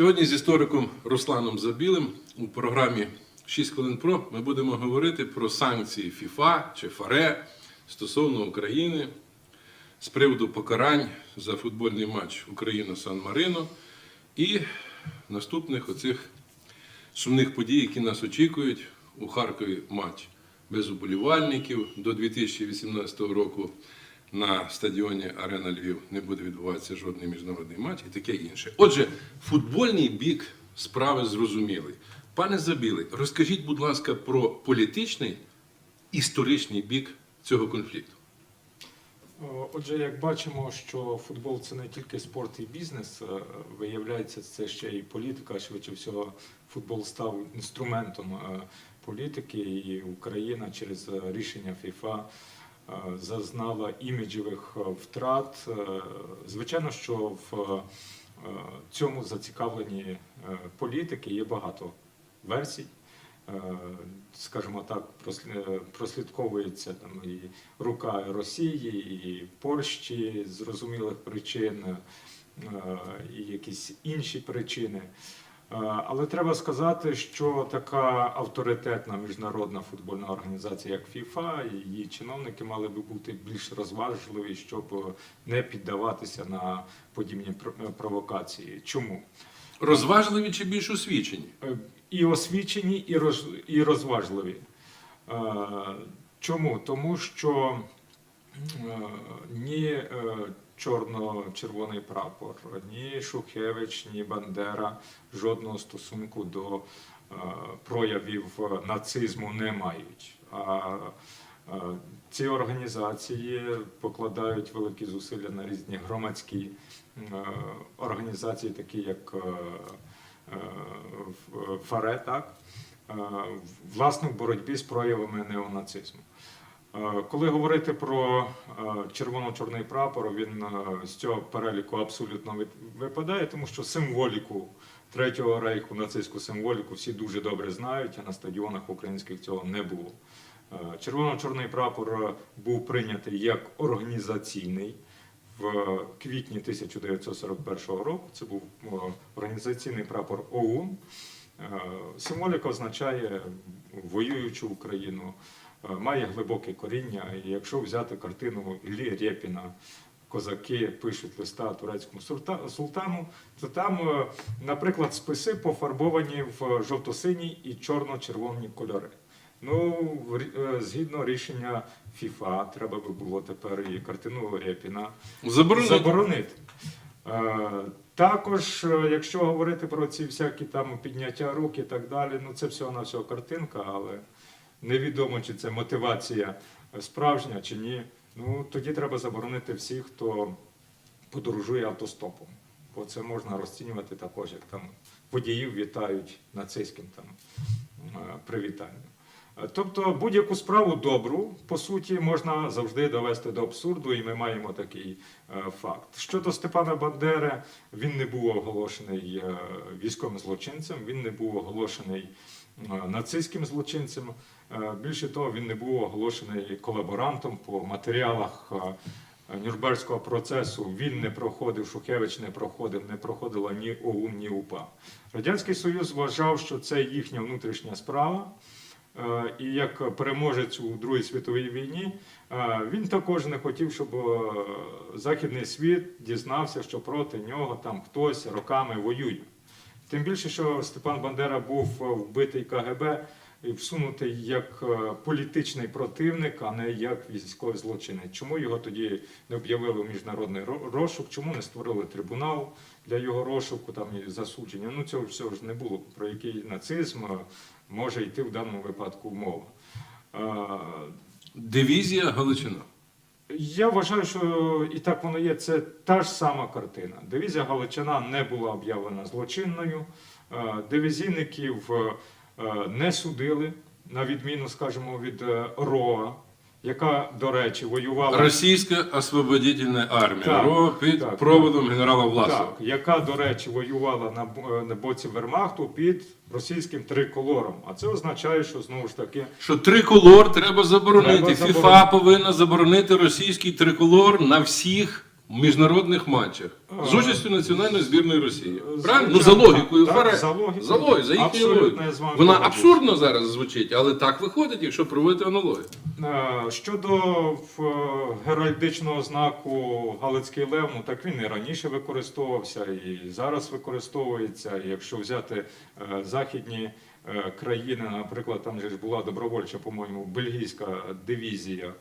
Сьогодні з істориком Русланом Забілим у програмі 6 хвилин про ми будемо говорити про санкції ФІФА чи ФАРЕ стосовно України з приводу покарань за футбольний матч Україна-Сан-Марино і наступних оцих сумних подій, які нас очікують у Харкові матч без уболівальників до 2018 року. На стадіоні Арена Львів не буде відбуватися жодний міжнародний матч і таке інше. Отже, футбольний бік справи зрозумілий. Пане Забілий, розкажіть, будь ласка, про політичний історичний бік цього конфлікту. Отже, як бачимо, що футбол це не тільки спорт і бізнес, е, виявляється, це ще і політика. Швидше всього, футбол став інструментом е, політики, і Україна через е, рішення ФІФА е, зазнала іміджевих е, втрат. Е, Звичайно, що в е, цьому зацікавлені е, політики є багато версій. Е, скажімо так, прослі- е, прослідковується там і рука Росії, і Польщі зрозумілих причин, е, і якісь інші причини. Е, Але треба сказати, що така авторитетна міжнародна футбольна організація, як ФІФА, її чиновники мали би бути більш розважливі, щоб не піддаватися на подібні е, провокації. Чому? Розважливі чи більш освічені? Е, і освічені, і, роз, і розважливі. Чому? Тому що ні чорно-червоний прапор, ні Шухевич, ні Бандера жодного стосунку до е, проявів нацизму не мають. А е, ці організації покладають великі зусилля на різні громадські е, організації, такі як ФАРЕ, так, власне, в боротьбі з проявами неонацизму. Е, Коли говорити про е, червоно-чорний прапор, він е, з цього переліку абсолютно випадає, тому що символіку Третього рейху, нацистську символіку всі дуже добре знають, а на стадіонах українських цього не було. Червоно-чорний прапор був прийнятий як організаційний в квітні 1941 року. Це був організаційний прапор ОУН. Символіка означає воюючу Україну, має глибоке коріння. І якщо взяти картину Іллі Рєпіна, козаки пишуть листа турецькому султану, то там, е, наприклад, списи пофарбовані в жовто-синій і чорно-червоні кольори. Ну, е, згідно рішення ФІФА, треба би було тепер і картину Рєпіна Заборонити. заборонити. Е, Також, е, якщо говорити про ці всякі там підняття рук і так далі, ну це всього на всього картинка, але невідомо, чи це мотивація справжня чи ні. Ну тоді треба заборонити всіх, хто подорожує автостопом. Бо це можна розцінювати також, як там водіїв вітають нацистським там е, привітанням. Е, Тобто будь-яку справу добру, по суті, можна завжди довести до абсурду, і ми маємо такий е, факт. Щодо Степана Бандери, він не був оголошений е, військовим злочинцем, він не був оголошений нацистським злочинцем. Більше того, він не був оголошений колаборантом по матеріалах. Нюрнберзького процесу він не проходив, Шухевич не проходив, не проходила ні ОУН, ні УПА. Радянський Союз вважав, що це їхня внутрішня справа. Е, І як переможець у Другій світовій війні, е, він також не хотів, щоб е, західний світ дізнався, що проти нього там хтось роками воює. Тим більше, що Степан Бандера був вбитий КГБ і всунутий як е, політичний противник, а не як військовий злочинець. Чому його тоді не об'явили в міжнародний розшук? Чому не створили трибунал для його розшуку там і засудження? Ну цього всього ж не було. Про який нацизм е, може йти в даному випадку мова. Е, Дивізія Галичина. я вважаю, що і так воно є. Це та ж сама картина. Дивізія Галичина не була об'явлена злочинною. Дивізійників не судили, на відміну, скажімо, від е, РОА, яка, до речі, воювала Російська освободительна армія Так, РО під так. проводом генерала Власова. так, яка, до речі, воювала на, на боці Вермахту під російським триколором. А це означає, що знову ж таки Що триколор треба заборонити. Треба ФІФА повинна заборонити російський триколор на всіх міжнародних матчах з участю національної збірної Росії. Правильно? Ну за логікою так, ФАРЕ. за логікою. За логікою, за їхньою логікою. Вона абсурдно зараз звучить, але так виходить, якщо проводити аналогію. Е, Щодо е, геральдичного знаку Галицький Лев, ну так він і раніше використовувався, і зараз використовується. І якщо взяти е, західні країни, наприклад, там же ж була добровольча, по-моєму, бельгійська дивізія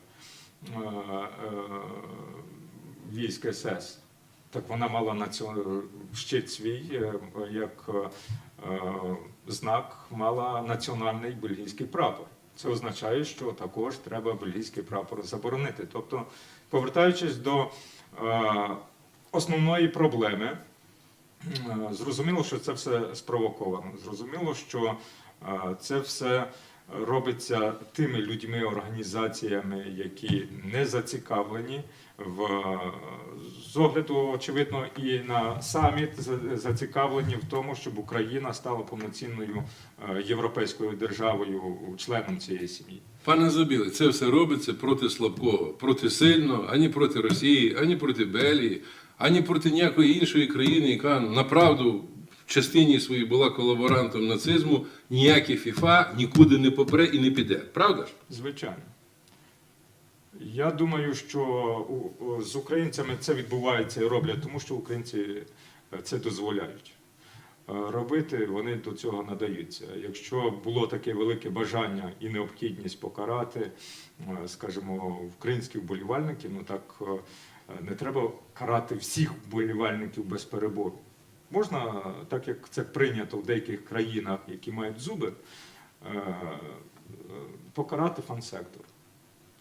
військ СС. Так вона мала націо- щит свій е, як е, знак, мала національний бельгійський прапор. Це означає, що також треба бельгійський прапор заборонити. Тобто, повертаючись до е, основної проблеми, е, зрозуміло, що це все спровоковано. Зрозуміло, що е, це все робиться тими людьми, організаціями, які не зацікавлені в з огляду, очевидно, і на саміт зацікавлені в тому, щоб Україна стала повноцінною е, європейською державою, членом цієї сім'ї. Пане Забіле, це все робиться проти слабкого, проти сильного, ані проти Росії, ані проти Белії, ані проти ніякої іншої країни, яка направду частині своїй була колаборантом нацизму, ніякі ФІФА нікуди не попре і не піде. Правда ж? Звичайно. Я думаю, що з українцями це відбувається і роблять, тому що українці е, це дозволяють. Е, Робити вони до цього надаються. Якщо було таке велике бажання і необхідність покарати, е, скажімо, українських вболівальників, ну так не треба карати всіх вболівальників без перебору. Можна, так як це прийнято в деяких країнах, які мають зуби, е, покарати фан-сектор.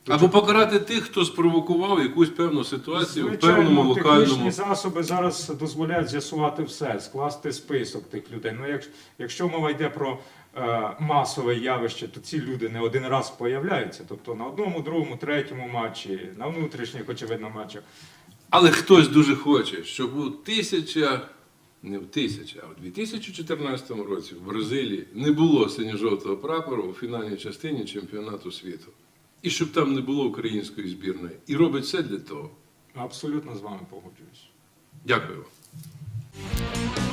Або покарати тих, хто спровокував якусь певну ситуацію в Звичайно, певному технічні локальному. засоби зараз дозволяють з'ясувати все, скласти список тих людей. Ну, якщо, мова йде про е, масове явище, то ці люди не один раз появляються. Тобто на одному, другому, третьому матчі, на внутрішніх, очевидно, матчах. Але хтось дуже хоче, щоб у тисяча, не в тисячі, а в 2014 році в Бразилії не було синьо-жовтого прапору у фінальній частині чемпіонату світу. І щоб там не було української збірної. І робить все для того. Абсолютно з вами погоджуюсь. Дякую вам.